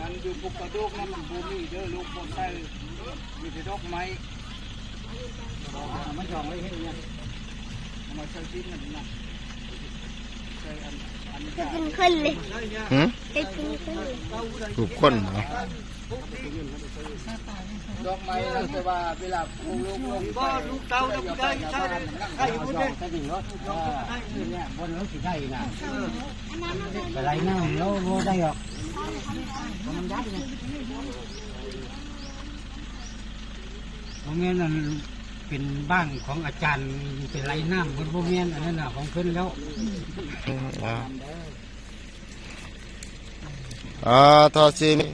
นั้นอยู่ปุกกระดูกนั่นมันบูมี่เด้อลูกบนใต้มีแต่ดอกไม้มันยองไว้ให้เนี่ยเอามาใช้ชิ้นนั่นนะใช้อันอัน จะกินขึ้นเลยหืมจะกินขึ้นเลยถูกคนเหรอดอกไม้นั่นแต่ว่าเวลาปลูกลูกลงก็ลูกเต้าลูกได้ใช่ใช่บุญเนี่ยใช่ดิเนาะเนี่ยบนรถสิได้นะอะไรนะเราเราได้หรอกมันได้นะตรงนี้นั่นเป็นบ้านของอาจารย์เป็นไรน้ำบนโบเมียนอันนั้นน่ะของเพิ่นแล้ว อืมอ่าอ่าทอซีนี่